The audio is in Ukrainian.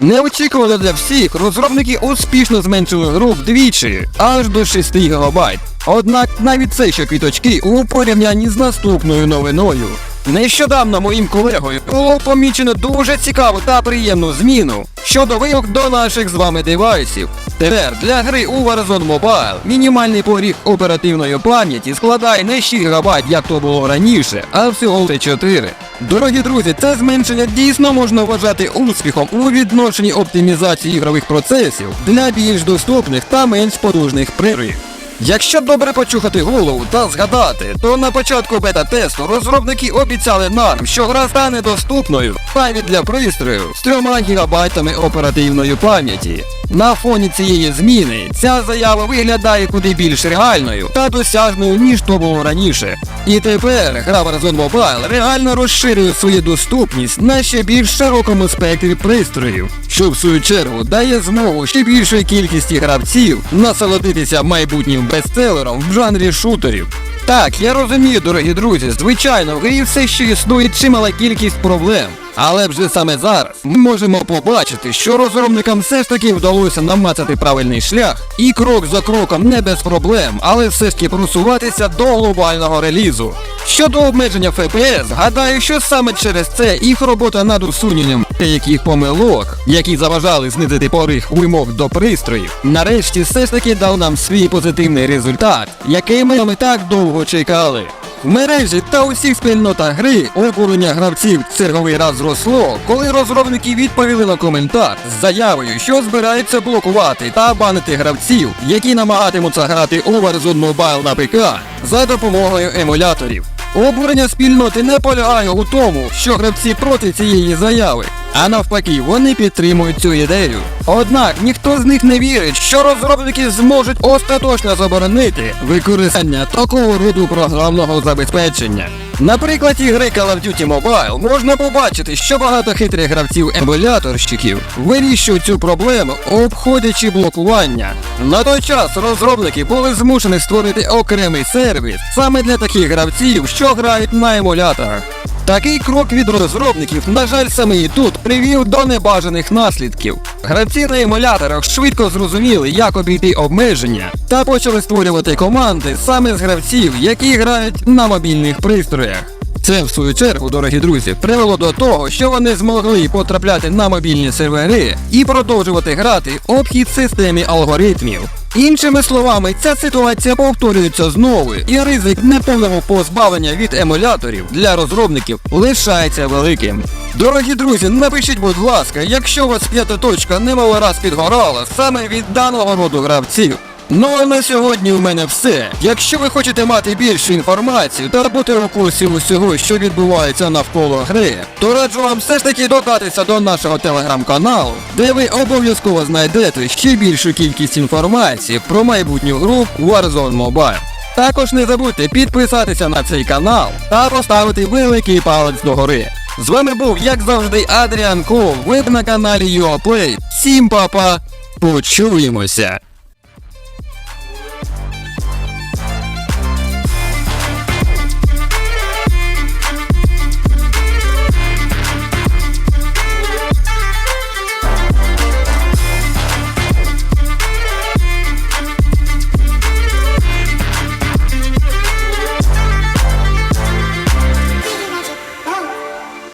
Неочікувано для всіх, розробники успішно зменшили гру вдвічі, аж до 6 ГБ. Однак навіть це ще квіточки у порівнянні з наступною новиною. Нещодавно моїм колегою було помічено дуже цікаву та приємну зміну щодо вимог до наших з вами девайсів. Тепер для гри у Warzone Mobile мінімальний поріг оперативної пам'яті складає не 6 ГБ, як то було раніше, а всього лише 4. Дорогі друзі, це зменшення дійсно можна вважати успіхом у відношенні оптимізації ігрових процесів для більш доступних та менш потужних прирів. Якщо добре почухати голову та згадати, то на початку бета-тесту розробники обіцяли нам, що гра стане доступною навіть для пристрою з 3 гігабайтами оперативної пам'яті. На фоні цієї зміни ця заява виглядає куди більш реальною та досяжною, ніж то було раніше. І тепер гра Warzone Mobile реально розширює свою доступність на ще більш широкому спектрі пристроїв, що в свою чергу дає змогу ще більшої кількості гравців насолодитися майбутнім бестселером в жанрі шутерів. Так, я розумію, дорогі друзі, звичайно, в грі все ще існує чимала кількість проблем. Але вже саме зараз ми можемо побачити, що розробникам все ж таки вдалося намацати правильний шлях і крок за кроком не без проблем, але все ж таки просуватися до глобального релізу. Щодо обмеження FPS, гадаю, що саме через це їх робота над усуненням деяких помилок, які заважали знизити поріг вимог до пристроїв, нарешті все ж таки дав нам свій позитивний результат, який ми так довго чекали. В мережі та усіх спільнотах гри обурення гравців черговий раз зросло, коли розробники відповіли на коментар з заявою, що збираються блокувати та банити гравців, які намагатимуться грати у Warzone Mobile на ПК за допомогою емуляторів. Обурення спільноти не полягає у тому, що гравці проти цієї заяви, а навпаки, вони підтримують цю ідею. Однак ніхто з них не вірить, що розробники зможуть остаточно заборонити використання такого роду програмного забезпечення. На прикладі гри Call of Duty Mobile можна побачити, що багато хитрих гравців емуляторщиків вирішують цю проблему, обходячи блокування. На той час розробники були змушені створити окремий сервіс саме для таких гравців, що грають на емуляторах. Такий крок від розробників, на жаль, саме і тут привів до небажаних наслідків. Гравці на емуляторах швидко зрозуміли, як обійти обмеження, та почали створювати команди саме з гравців, які грають на мобільних пристроях. Це, в свою чергу, дорогі друзі, привело до того, що вони змогли потрапляти на мобільні сервери і продовжувати грати обхід системі алгоритмів. Іншими словами, ця ситуація повторюється знову, і ризик неповного позбавлення від емуляторів для розробників лишається великим. Дорогі друзі, напишіть, будь ласка, якщо у вас п'ята точка немало раз підгорала саме від даного роду гравців. Ну а на сьогодні у мене все. Якщо ви хочете мати більшу інформацію та бути у курсі усього, що відбувається навколо гри, то раджу вам все ж таки додатися до нашого телеграм-каналу, де ви обов'язково знайдете ще більшу кількість інформації про майбутню гру Warzone Mobile. Також не забудьте підписатися на цей канал та поставити великий палець догори. З вами був, як завжди, Адріан Кол, ви на каналі UAPlay. Всім па-па, почуємося!